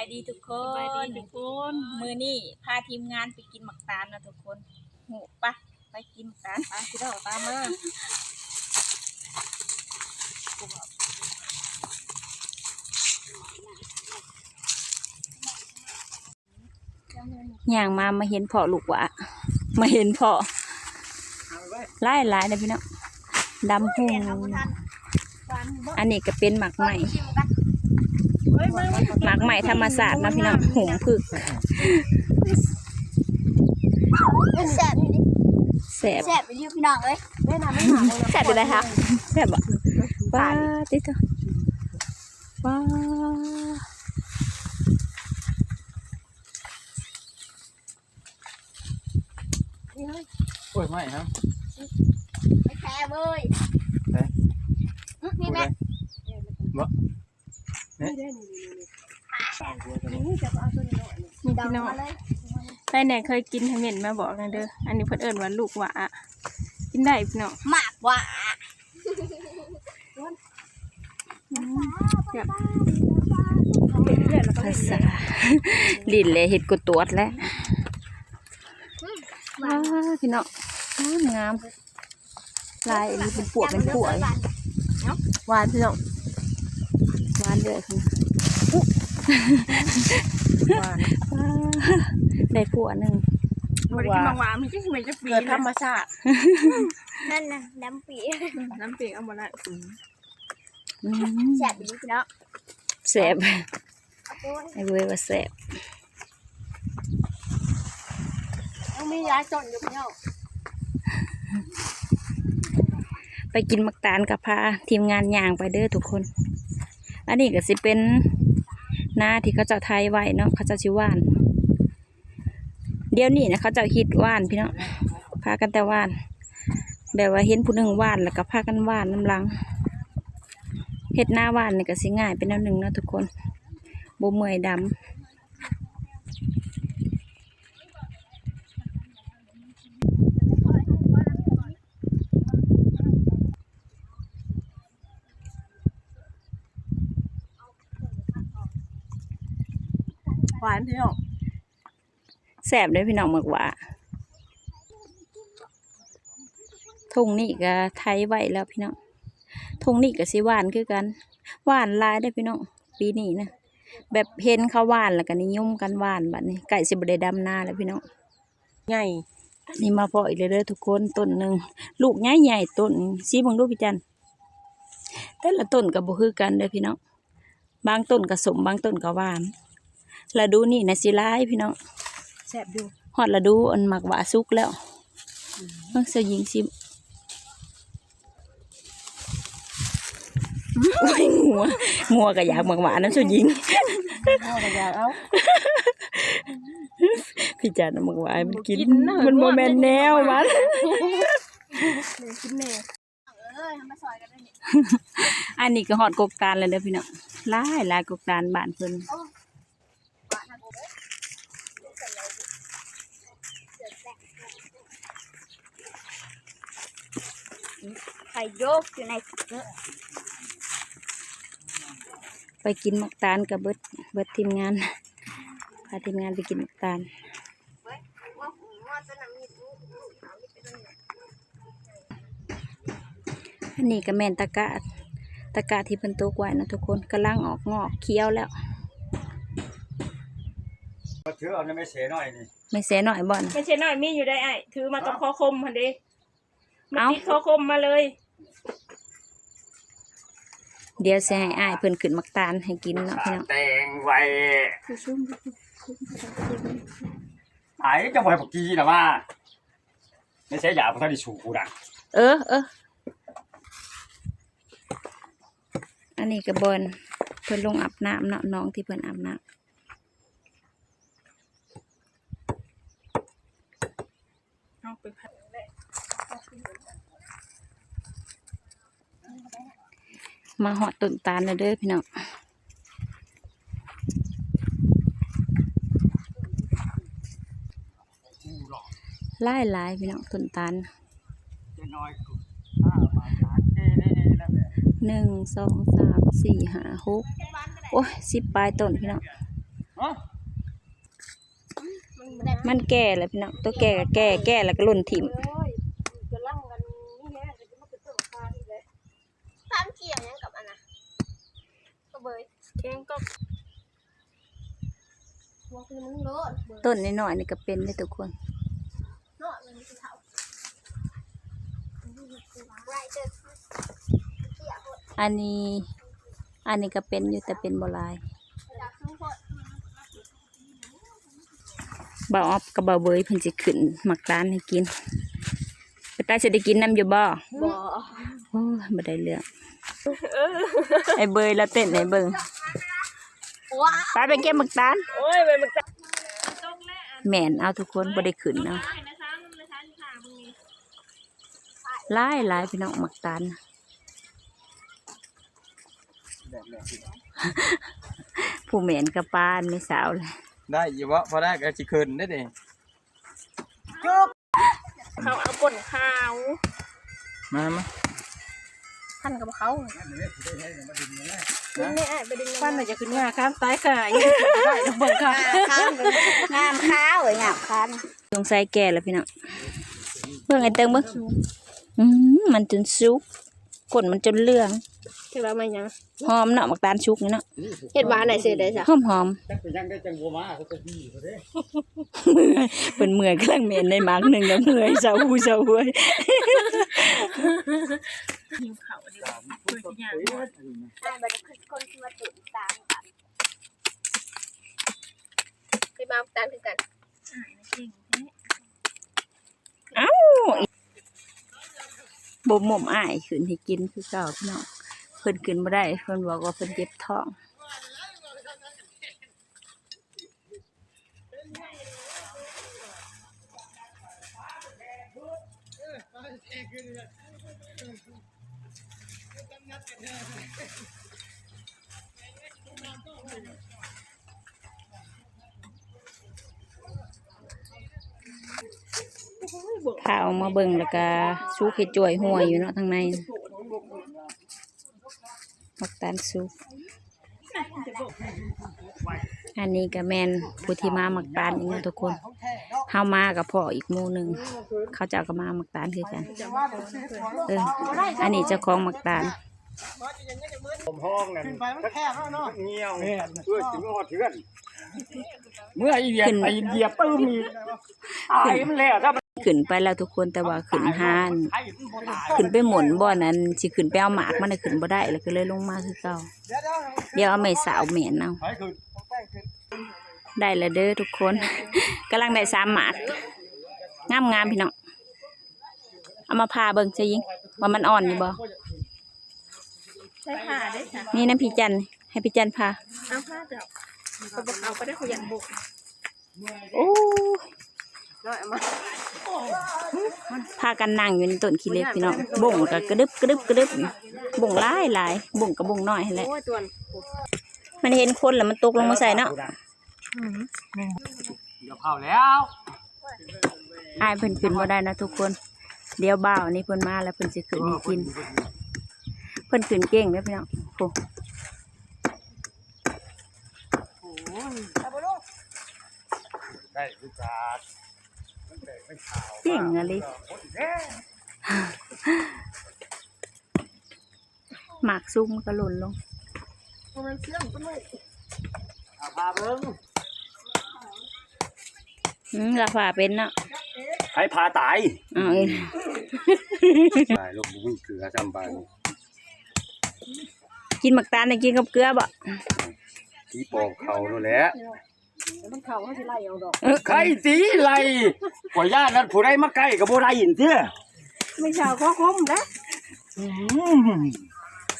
ายดีทุกคสบายดีนทุกคนมือนี่พาทีมงานไปกินหมักตาลนะทุกคนหูปะไปกินหมักตาลไปพี่น้องตามมาอย่างมามาเห็นพ่อลูกหวะมาเห็นพ่อไล่ไล่เลยพี่น้องดำหุ่งอันนี้ก็เป็นหมักใหม่ หมักใหม่ธรรมศาสตร์นะพี่น้องหุงผึกแซ่บแสบแซ่บอยู่ดิพี่น้องเอ้ยแม่น้ำไม่หาแสบอยู่เลยค่ะแสบบ่ว้าติดตัวว้าโอ้ยไม่ครับไม่แพ้เว้ยมีแม่ นี่ได้นี่นี่นี่จะเอาตัวนี้หน่อยนี่พี่น้องมาเลยใครไหนเคยกินทำเห็นมาบอกนะเด้อ อันนี้เพิ่นเอิ้นว่าลูกหวะกินได้พี่น้องหมากหว่าภาษาลิ้นเลยเห็ดกุตวดแล้วว้าพี่น้องงามงามลายอันนี้เป็นปวกเป็นปวกหวานพี่น้อง หวานเลยค่ะหวานว้าได้ปวกหนึ่งบริกินหวานมันจะเหมือนจะปีเกิดธรรมชาตินั่นน่ะน้ำปีน้ำเปียกเอามาละอืมแซ่บอยู่ดิพี่น้องแสบเอาตัวไอ้เว้ยว่าแสบต้องมียาจนอยู่พี่น้องไปกินมักตาลกับพาทีมงานย่างไปเด้อทุกคน อันนี้ก็สิเป็นหน้าที่เขาเจ้าไทยไว้เนาะเขาเจ้าชิว่าน เดี๋ยวนี้นะเขาเจ้าฮิตว่านพี่เนาะพากันแต่ว่าน แบบว่าเห็นผู้หนึ่งว่านแล้วก็พากันว่านน้ำลังเห็ดหน้าว่านนี่ก็สิง่ายเป็นแนวหนึ่งเนาะทุกคนบ่เมื่อยดำานพี่น้องแสบเลยพี่น้องหมึกหว่าทุ่งนี่ก็ไทยไว้แล้วพี่น้องทุ่งนี่ก็สิหวานคือกันหวานหลายได้อพี่น้องปีนี้นะแบบเห็นเขาหวานแล้วก็นิยมกันหวานบัดนี้ไก่สิบได้ดำนาแล้วพี่น้องใหญ่นี่มาพออีกเลยเด้อทุกคนต้นหนึ่งลูกใหญ่ใหญ่ๆต้นสีเบังดูพี่จันแต่ละต้นก็บ่คือกันเด้อพี่น้องบางต้นก็สมบางต้นก็หวาน แล้วดูนี่นะสิร้ายพี่น้องแซ่บอยู่ฮอดละดูอันหมักหวาสุกแล้วเพิ่งเสียหญิงสิโอ้ยงัวงัวก็อยากหมักหวานะสุหญิงเอากระยาเอาพี่จันเอาหมักหวาให้มันกินกินน่ะมันโมแมนแนวมันกินแน่เอ้ยทำมาซอยกันด้วยนี่อันนี้ก็ฮอดกกตาลเลยเด้อพี่น้องหลายหลายกกตาลบ้านเพิ่น ไข่ โยกอยู่ในเกลือไปกินหมักตาลกับเบิดเบิดทีมงาน พาทีมงานไปกินหมักตาลอันนี้ก็แม่นตะกะตะกะที่เพิ่นตกไว้นะทุกคนกำลังออกงอกเคี้ยวแล้วมาถือเอาเนี่ยไม่เสียหน่อยนี่ไม่เสียหน่อยบ่อนไม่ใช่น้อยมีอยู่ได้ไอ้ถือมากับคอคมพันเด้มาเอ้าติดคอคมมาเลย เดี๋ยวสิให้อ้ายเพิ่นขึ้นหมักตาลให้กินเนาะพี่น้องแตงไว้ไอ้จังหวะปกี้นะว่าไม่ใช่ยาพวกท่านที่สูกูดังเออเอออันนี้ก็บอนเพิ่นลงอาบน้ำเนาะน้องที่เพิ่นอาบน้ำเอาไปผั มาหอดต้นตาลเลยเด้อพี่น้องไล่หลายๆพี่น้องต้นตาลจะน้อยกูห้าบาทสามเอ้แล้วแบบหนึ่งสองสามสี่ห้าหกโอ้ยสิบปลายต้นพี่น้องฮะมันบ่ได้มันแก่แล้วพี่น้องตัวแก่ก็แก่แก่แล้วก็หล่นถิ่ม จะลั่งกันนี่แหละจะมาเป็นต้นคานี่แหละ ตามเกี่ยวหยังกับอันน่ะก็เบย แกงก็หัวคือมึงโลดต้นน้อยๆนี่ก็เป็นได้ทุกคน เนาะมันสิเฒ่าไรเด้อเกี่ยวหมดอันนี้ อันนี้ก็เป็นอยู่แต่เป็นบ่หลายจากทุกคนบ่าวออฟกับบ่าวเบยเพิ่นสิขึ้นหมักร้านให้กินไปตาสิได้กินน้ำอยู่บ่บ่ โอ้ยบ่ได้เรื่องไอ้เบยแล้วเต้นให้เบิ่งว้าไปไปเก็บหมักตาลโอ้ยไปมันจะแม่นเอาทุกคนบ่ได้ขึ้นเอาหลายหลายพี่น้องหมักตาลผู้แม่นกับปานไม่สาวเลยได้อยู่วะพอได้ก็สิคืนได้ดิเขาเอาป่นข้าว มามา พันกับเขาปั้นน่ะจะขึ้นงาข้ามตายค่ะยังได้ดอกเบิ่งค่ะข้ามงามข้าวเอ้ยงามคันสงสัยแก่แล้วพี่น้องเบิ่งไอ้เติงเบิ่งอืมมันจนสุกกนมันจนเหลือง ถือว่ามันยังหอมเนาะหมักตาลชุกนี่เนาะเฮ็ดหวานไหนเสร็จได้จ้ะหอมหอมจักไปยังได้จังบัวมาเขาจะดีเขาเด้ๆเป็นเมื่อยกำลังเหม็นในหมักหนึ่งแล้วเมื่อยเศร้าหูเศร้าหวยได้บ่ได้คือคนที่มาตื่นตามกันไปมาตามคือกันบ่หม่อมอ้ายขึ้นให้กินคือเก่าพี่น้อง เพิ่นขึ้นบ่ได้ เพิ่นบอกว่าเพิ่นเจ็บท้องพาออกมาเบิ่งแล้วก็สุกเฮ็ดจ่วยหัวอยู่เนาะทางใน มักตาลสุกอันนี้ก็แมนผู้ที่มามักตาลอีกเนาะทุกคนเฮามากับพ่ออีกหมู่หนึ่ง เขาเจ้าก็มามักตาลคือกันเอออันนี้เจ้าของมักตาลผมห้องนั่นเงี้ยวเพื่อถึงหอดเถื่อน เมื่อไอเหยียบไอเหยียบปื้มอีกตายมันแล้วถ้ามัน ขึ้นไปแล้วทุกคนแต่ว่าขึ้นห้านไอ้มันบ่ตายขึ้นไปหมุนบ่อนั้นสิขึ้นไปเอาหมากมันน่ะขึ้นบ่ได้แล้วก็เลยลงมาคือเก่าเดี๋ยวเอาไม้สาวเหม็นเอาไอ้คือได้แล้วเด้อทุกคนกำลังได้สามหมากงามงามๆพี่น้องเอามาพาเบิ่งจะยิงว่ามันอ่อนอยู่บ่ใช้ผ้าได้จ้ะนี่น้ำพี่จันให้พี่จันพาเอาผ้าเจ้าเขาบอกเอาไปได้ขยันบุกโอ้ น้อยเอามาพากันนั่งอยู่ในต้นขี้เหล็กพี่น้องบ่งก็กระดึบกระดึบกระดึบบ่งหลายหลายบ่งกับบ่งน้อยหั่นแหละโอ้ยตัวมันเห็นคนแล้วมันตกลงมาใส่เนาะเดี๋ยวเผาแล้วอายเพิ่นขึ้นบ่ได้นะทุกคน เดี๋ยวบ่าวนี่เพิ่นมาแล้วเพิ่นสิขึ้นให้กิน เพิ่นขึ้นเก่งเด้อพี่น้องโอ้ได้ลูกกา เก่งอะลิหมากซุกมันก็หล่นลงมันเสื่อมก็ไม่เอาพาเบิ้งอืมราคาเป็นเนาะใครพาตายเอาเอ้ยตายลูกมึงเกลือจำบานกินหมักตาลได้กินกับเกลือบ่ที่ปอกเขาแล้วแหละ มันเข่าเขาสิไล่เอาดอกใครตีไรกว่าญาตินั้นผู้ใดมาใกล้กับบ่ได้ยินเด้อไม่ชาวข้อคมนะอืม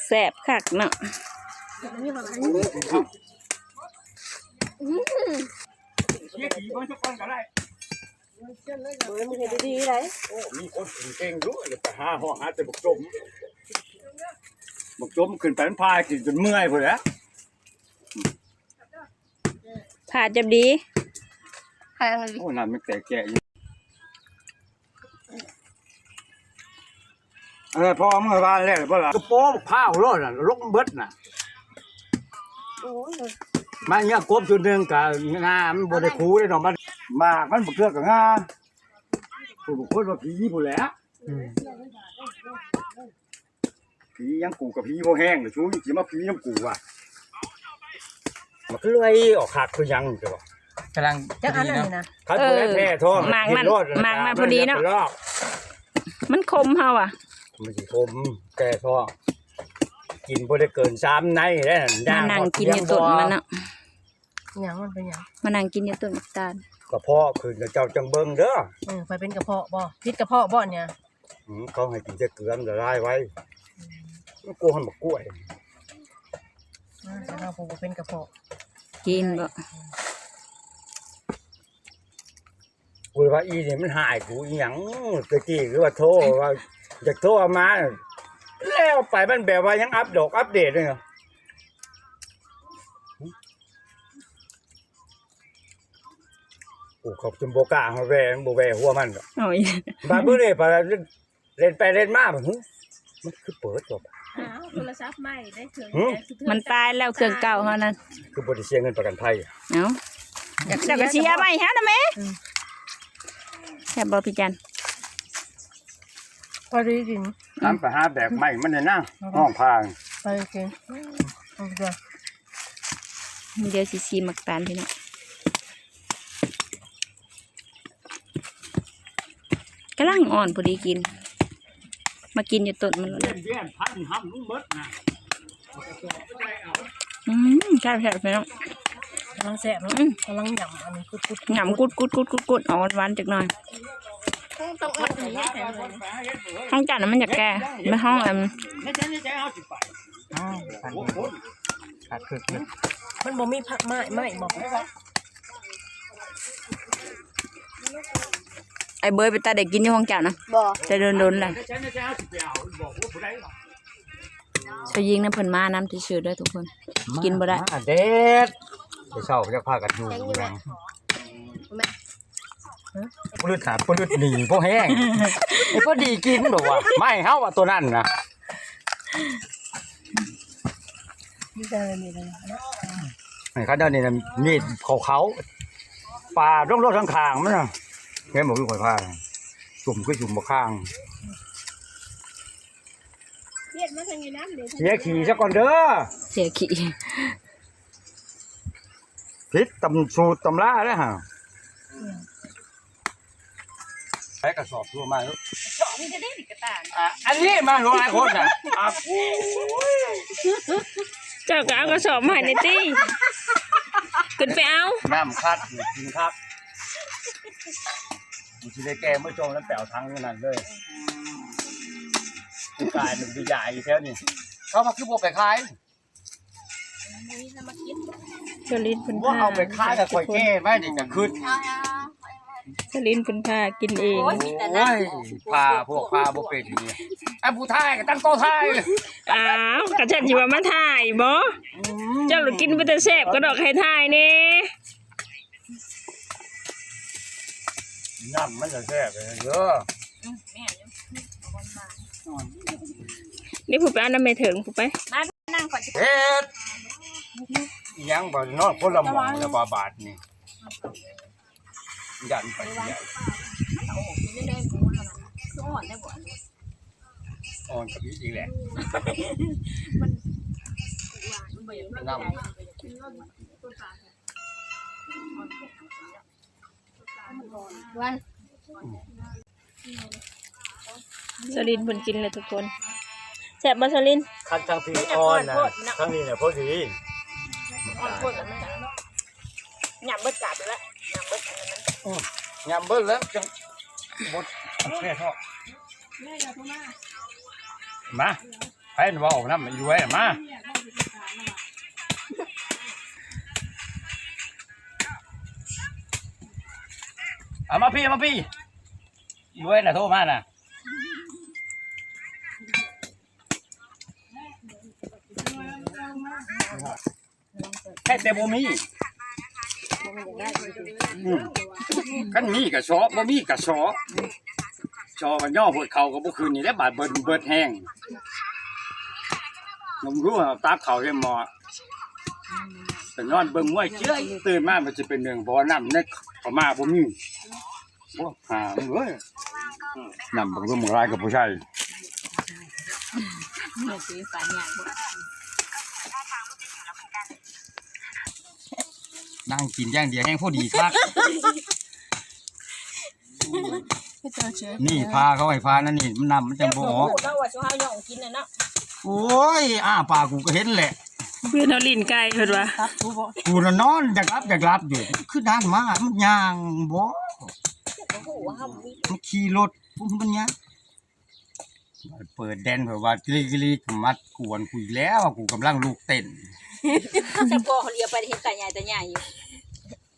แซ่บคักเนาะนี่มันเชี่ยขี่มันสักคนก็ได้เออมันเห็นดีๆเลยโอ้มีคนเก่งๆด้วยอย่าไปหาห้องหาแต่บกจมบกจมขึ้นไปมันพายขึ้นจนเมื่อยพุ่นแหล้ว ผ่าจับดีใครเลยโอ้นั่นมันแตกแก่อยู่เออพอเมื่อวานแล้วบ่ล่ะกระโปรงผ้าหัวโล้นน่ะลกเบิดน่ะโอ้ยมาเนี่ยกบจุดหนึงกับงามันบ่ได้คูได้ดอกมันหมากมันบ่เกือกับงาผู้บุคคลว่าผีผู้แหล้วผียังกูกับผีบ่แห้งเลยชูสิมาผีน้ำกูว่ะ มันคือไอ้ออกหักคือยังจ้ะกำลังจักอันนั้นเนาะนี่นะคันบ่ได้แพ้ท้องหมากมันเห็รถหมากมันพอดีเนาะไปรอบมันคมเฮาอะ มันสิคมแก่ท้องกินบ่ได้เกิน3ในได้นั่นมานั่งกินอยู่ต้นมันเนาะหยังมันเป็นหยังมานั่งกินอยู่ต้นมักตาลกระเพาะคืนเจ้าจังเบิ่งเด้อเออไปเป็นกระเพาะบ่พิษกระเพาะบ่เนี่ยอืมเขาให้กินแต่เกลือมันละลายไว้มันกลัวมันบ่กล้วยอ่าแต่เราบ่เป็นกระเพาะ กินบ่กูว่าอีนี่มันหายกูอีหยังตะกี้หรือว่าโทรว่าอยากโทรเอามาแล้วไปมันแบบว่ายังอัปดอกอัปเดตเลยเหรอโอ้ขอบจนโบกล้าเขาแวงโบแวหัวมันหรอกโอ้ยบาเพื่อเลยไปเล่นไปเล่นมาแบบมันคือเปิดจบ อ้าวโทรศัพท์ใหม่ได้ถึงหืมมันตายแล้วเครื่องเก่าเฮานั้นคือบริเสียเงินประกันภัยเอ้าอยากเจ้าก็เสียไปฮะนะแม่แซ่บบ่พี่จันพอดีกินทำไปหาแบกใหม่มันเนี่ยนะห้องพางไปกินเอาไปเดี๋ยวสิซีมักตาลพี่น้องกำลังอ่อนพอดีกิน มากินอยู่ต้นมันแล้วเลี้ยนะนเลี้ยนพันห้ำลุงเบิดนะอืมใช่ใช่พี่น้องกำลังแซ่บเนาะอืมกำลังหยำอันนี้กุดกุดหยำกุดกุดกุดกุดกุดเอาหวานๆจักหน่อยต้องเอาถึงนี้แข็งเลยห้องจัดน่ะมันอยากแก่ไม่ห้องอันไม่ใช่ไม่ใช่เอาสิไปอ้าวพันโอ้โหขาดคึกเลยมันบ่มีผักไม้ไม้บอก ไอ้เบยไปตาเด็กกินอยู่ห้องจัดนะบ่จะเดินโดนแหละไม่ใช่ไม่ใช่เอาสิไปเอาบอกว่าผู้ใดหรอกชยิงน้ำเพิ่นมาน้ำที่ชื่อด้วยทุกคน กินบ่ได้มาเด็ดไปเช่าจะพากันอยู่ยังปลื้ดหาปลื้ดหนีพวกแห้งไอ้พอดีกินหรอวะไม่เฮาว่าตัวนั้นนะนี่ได้เลยนี่ได้ไอ้เขาเดินนี่นะมีดเขาเขาปลาร่องรถข้างๆมันนะ แค่บอกคือข่อยพาจุ่มก็จุ่มบ่ข้างเรียกมาทางนี้น้ำเดี๋ยวเสียขี่ซะก่อนเด้อเสียขี้พิษตำสูตรตำราแล้วฮะใช้กระสอบทั่วมาแล้วนี่จะได้ดิกระตานอะอันนี้มาหลายคนน่ะอะเจ้าก็เอากระสอบมาให้ในตี้ขึ้นไปเอา น้ำคัดนี่กินครับ มันสิได้แก้เมื่อจงแล้วแปลวทั้งนั้นเลยกลายเป็นวิญญาณอีกแล้วนี่เขามาคือพวกไปขายนี่จะมากินสลินเพิ่นว่าพาเอาไปขายกับข่อยแก้ไว้นี่ก็ขึ้นเอาเอาสลินเพิ่นพากินเองโอ้ยพาพวกพาบ่เป็นนี่ไอ้ผู้ทายก็ตั้งโต๊ะทายอ้าวกระฉันสิว่ามาถ่ายบ่เจ้าหลุดกินไปแต่แซ่บก็ดอกให้ถ่ายแน่ น้ำมันจะแซ่บเลยเยอะนี่ผู้ไปเอาน้ำไม่ถึงผู้ไปนั่งก่อนเฮ็ดอิหยังบ่นอนคนละหมองละบาบาทนี่ยันไปใหญ่ไม่ได้หมูเท่านั้นคืออ่อนได้บ่อ่อนกับอีกอีกแหละมันบ่อยากน้ำ วันสลินเพิ่นกินเลยทุกคนแซ่บบ่สลินคันทางพี่อ่อนนะทางนี้เนี่ยพอดีอ่อนโคตรมันหยำเบิดกาบแล้วหยำเบิดอันนั้นยำเบิ้ลแล้วจังบดแค่ทอดมาไปนว่าออกน้ำมันอยู่ไว้มา เอามาพี่เอามาพี่อยู่ไว้น่ะโทรมาน่ะแค่แต่บ่มีอืมกันมีกระสอบบ่มีกระสอบชอกันย่อพวดเขาก็บ่คืนนี่แหล้วบาดเบิดเบิดแห้งนมรู้ว่าตากเขาเรียมหมอแต่นอนเบิ่งมวยเชื่อยตื่นมามันจะเป็นเรื่องบ่อน้ำในพม่าบ่มี บ่หาเอ้ยน้ำบ่รู้มึงรายกับผู้ชายเนี่ยสิสายยางบ่นั่งกินอย่างเดียวแห้งพอดีครับ นี่พาเขาให้พานั่นนี่มันนำมันจังบ่ออกเราว่าสิเฮาย่องกินน่ะเนาะโอ้ยอ้าปากกูก็เห็นแหละเพื่อนเฮาลิ้นไก่เพิ่นว่ากูน่ะนอนอยากรับอยากรับอยู่คือด้านมามันย่างบ่ มันขี่รถมันย่างเปิดแดนเผื่อว่ากลีกลีมัดกวนกูอีกแล้วกูกำลังลูกเต้นแต่พอเขาเลียไปเห็นตาใหญ่ตาใหญ่อยู่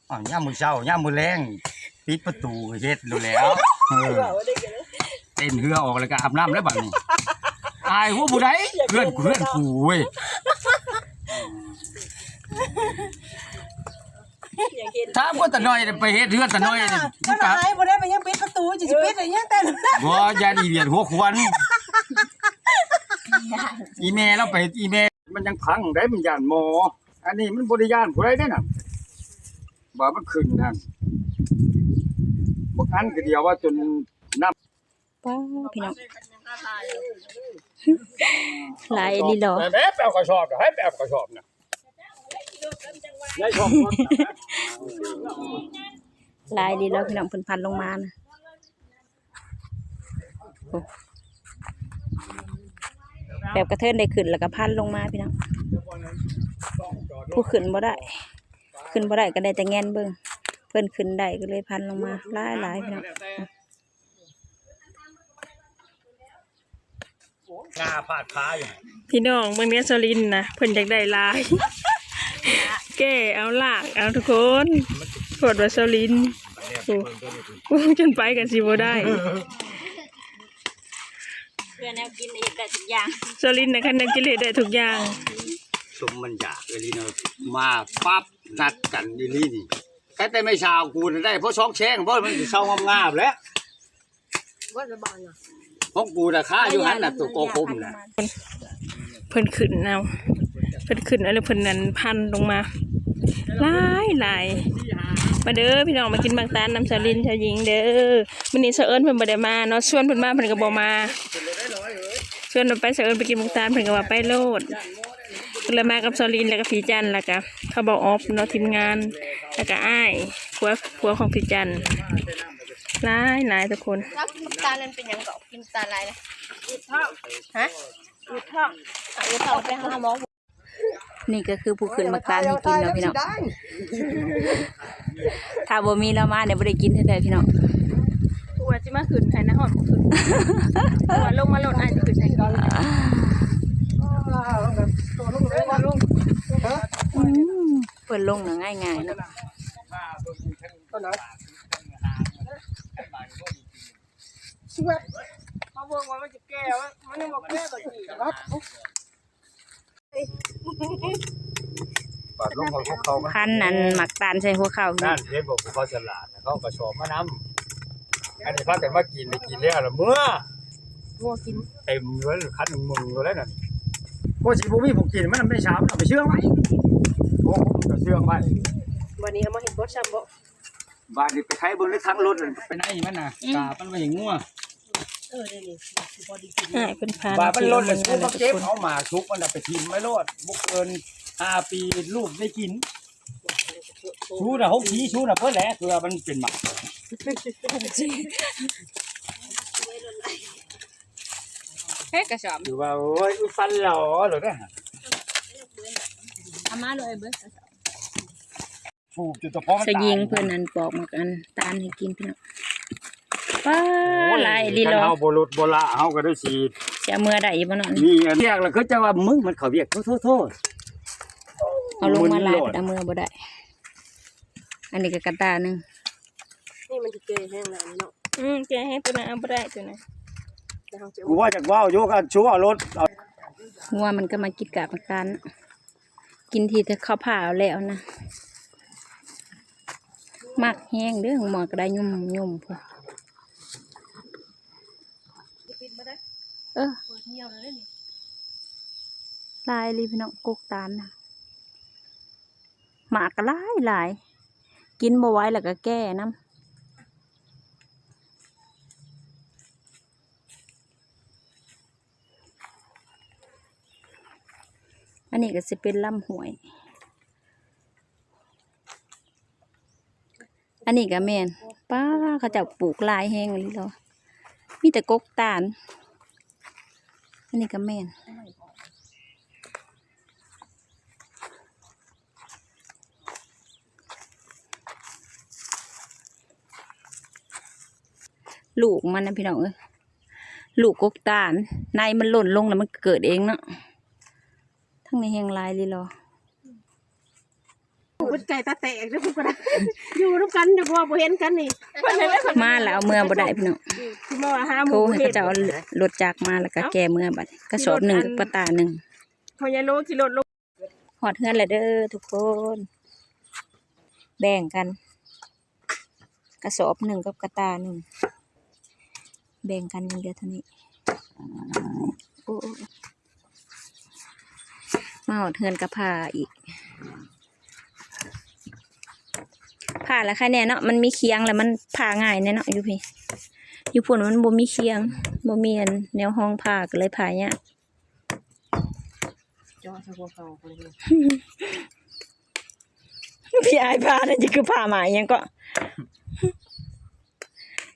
อ้าวย่ามมือเช้าย่ามมือแรงปิดประตูก็เฮ็ดดูแล้วเออเต้นเหือออกแล้วก็อาบน้ำแล้วบัดนี้อายหัวผู้ใดเพื่อนกูเพื่อนกูเว้ย อยากเห็นถามว่าตะน้อยไปเฮ็ดเฮือนตะน้อยนี่ก็กูกะหายบ่ได้ไปยังปิดประตูจะสิปิดได้ยังแต่บ่ยานอีเดียดหัวควันอีเมลเราไปอีเมลมันยังพังได้มันยานหมอ อันนี้มันบ่ได้ยานผู้ใดได้น่ะบ่มันขึ้นนั่นบ่อันก็เดียวว่าจนน้ำว้าวพี่น้องหลายดีหรอแม่แปลกระสอบให้แปลกระสอบน่ะยายชอบห ลายดีแล้วพี่น้องเพิ่นพันลงมานะโอ้แบบกระเทินได้ขึ้นแล้วก็พันลงมาพี่น้องผู้ขึ้นบ่ได้ ขึ้นบ่ได้ก็ได้แต่แงนเบิ่งเพิ่นขึ้นได้ก็เลยพันลงมาหลายหลายพี่น้องงาพาดขาอยู่พี่น้องเมืองเนี้ยสลินทร์นะเพิ่นอยากได้หลาย แก้เอาลากเอาทุกคนกดว่าสลินทร์โอ้โอ้จนไปกันสิบ่ได้เพื่อแนวกินเฮ็ดได้ทุกอย่างสลินทร์นะคันนักกิเลสได้ทุกอย่างสมมันอยากเอลีเนาะมาปั๊บนัดกันอีหลีนี่แค่แต่ไม่ชาวกูน่ะได้เพราะสองแช่งเพราะมันสิเศร้างามๆแล้วว่าจะบอกนะของกูน่ะค้าอยู่หันน่ะตัวโกคมน่ะเพิ่นขึ้นเอาเพิ่นขึ้นเอาแล้วเพิ่นนั้นพันลงมาหลายหลายมาเด้อพี่น้องมากินบางตาลน้ำสลินชาวหญิงเด้อมื้อนี้เสะเอิญเพิ่นบ่ได้มาเนาะชวนเพิ่นมาเพิ่นก็บ่มาชวนเพิ่นไปเสะเอิญไปกินบางตาลเพิ่นก็ว่าไปโลดก็เลยมากับซอลินแล้วก็พี่จันแล้วก็เขาบอกออฟเนาะทีมงานแล้วก็อ้ายผัวผัวของพี่จันหลายหลายทุกคนแล้วกินน้ำตาลนั่นเป็นหยังเกาะกินน้ำตาลอะไรนะอืดท้องฮะอืดท้องอะอืดท้องไปหาหมอ นี่ก็คือผู้ขึ้นมาตานให้กินเนาะพี่น้องถ้าบ่มีเรามาเนี่ยบ่ได้กินเท่าใดพี่น้องผัวจะมาขืนให้นะหอดบ่ขืนผัวลงมาโหลดอ้ายจะขืนให้ก่อนอืมเปิดลงน่ะง่ายๆเนาะเขาบอกว่ามันจะแก้วมันยังบอกแก้บ่อีกครับ ปาดลงของพวกเขามาพันนั่นหมักตาลใส่หัวเข่านั่นเห็นบอกพวกเขาฉลาดนะเขาก็ชอบมาน้ำอันนี้พากันมากินได้กินแล้วล่ะเมื่องัวกินเต็มเลยคันมึงมึงอยู่แล้วนั่นบ่สิบ่มีผมกินมันไม่ช้าเอาไปเชื่องไว้โอ้ก็เชื่องไว้วันนี้เขามาเห็นบดซ้ำบ่บาดนี่ไปไถเบิ่งในทางรถไปไหนมันน่ะตามันไปอย่างงัว เออเดี๋ยวนี้พอดีกินอ้ายเป็นพานบาดมันลดเลยเซุปมาเก็บเอาหมาซุปมันน่ะไปทิมไม่รอดบุกเกินห้าปีลูกได้กินชูน่ะหกทีชูน่ะเพิ่นแหละคือว่ามันเป็นหมาเฮ้กระสอบคือว่าโอ้ยอุ๊ยฟันหล่อเหรอเนี่ยเอามาเลยเบิ่งฟูกจนตัวพอมันสตายยิงเพิ่นนั่นปอกหมักอันตาลให้กินพี่น้อง ป้าหลายดีคัหรนอเฮาบ่ลดบ่ละเฮาก็ได้สิจะเมื่อได้อีบ่เนาะนี่อันเรียกแล้วเขาจะว่ามึงมันเขาเรียกโทษโทษเอาลงมาหลายแต่เอามือบ่ได้ อันนี้ก็กระตาหนึงนี่มันจะเกยแห้งแล้วเนาะอืมแกให้ตัวนั้นเอาบ่ได้ตัวนั้นแต่เขาจะกูว่าจากว่าวโยกันชัวรถเอางัวมันก็มากินกาบมากัน กินทีแต่ข้าวผ่าเอาแล้วนะมักแห้งเด้อหมอก็ได้ยุ่มยุ่มพอ เออลายรีพี่น้องกกตาลนะหมากก็หลายหลายกินบ่ไหว้แล้วก็แก้น้ำอันนี้ก็สิเป็นลำหวย อันนี้ก็แม่นป้าเขาเจะปลูกหลายแห้งเลยเหรอมีแต่กกตาล อันนี้ก็แม่นลูกมันนะพี่น้องเอ้ยลูกกกตาลในมันหล่นลงแล้วมันเกิดเองเนาะทั้งในแหงลายเลยหรอ พุดไก่ตาแตกเด้อพวกกันอยู่ร่วมกันอยู่บ่บ่เห็นกันนี่เพิ่นเลยเลยมาแล้วเอาเมื่อบ่ได้พี่น้องคือมาหาหโทรมูให้เห็เขาดเจะเอารถจักรมาแล้วก็แก้เมื่อบัดกระสอบหนึ่งกับกระตาหนึ่งพอยายโลกิโลโลหอดเฮือนเลยเด้อทุกคน แบ่งกัน กระสอบหนึ่งกับกระตาหนึ่งแบ่งกันอย่างเดียวเท่านี้โอ้มาหอดเฮือนกับผ้าอีก ผ้าแล้วค่ะเนี่ยเนาะมันมีเคียงแล้วมันผ้าง่ายเนี่ยเนาะอยู่พี่อยู่พุ่นมันบ่มีเคียงบ่มีอันแนวห้องผ้าก็เลยผ้าเนี่ยากจอสะโพกเขาคนเดียวพี่อายพาเนี่ยจะคือผ่าหมายยังก็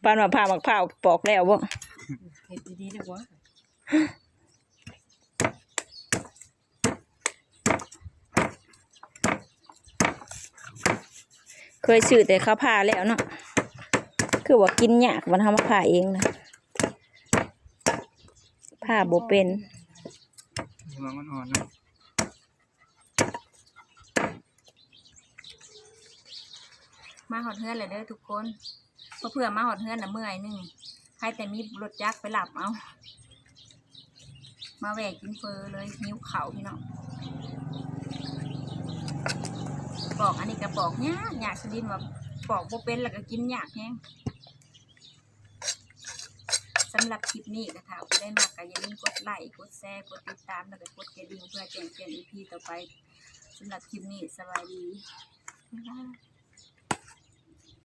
ปานว่าผ่าหมักผ่าปอกแล้วบ่เฮ็ดดีๆดีกว่ เคยซื้อแต่เขาผ่าแล้วเนาะคือว่ากินยากวันทำมาผ่าเองนะผ่าบ่เป็นที่มันอ่อนๆเนาะมาหอดเฮือนเลยเด้อทุกคนเพราะเพื่อมาหอดเฮือนน่ะเมื่อยหนึงใครแต่มีรถจักรไปหลับเอามาแหวกกินเฟอเลยหิวเขาวพี่น้อง ปอกอันนี้ก็ปอกยากยากสดินว่าปอกบ่เป็นแล้วก็กินยากแฮงสำหรับคลิปนี้ก็ถ้าได้มากก็อย่าลืมกดไลค์กดแชร์กดติดตามแล้วก็กดกระดิ่งเพื่อแจ้งเตือนอีพีต่อไปสำหรับคลิปนี้สวัสดีบ๊ายบาย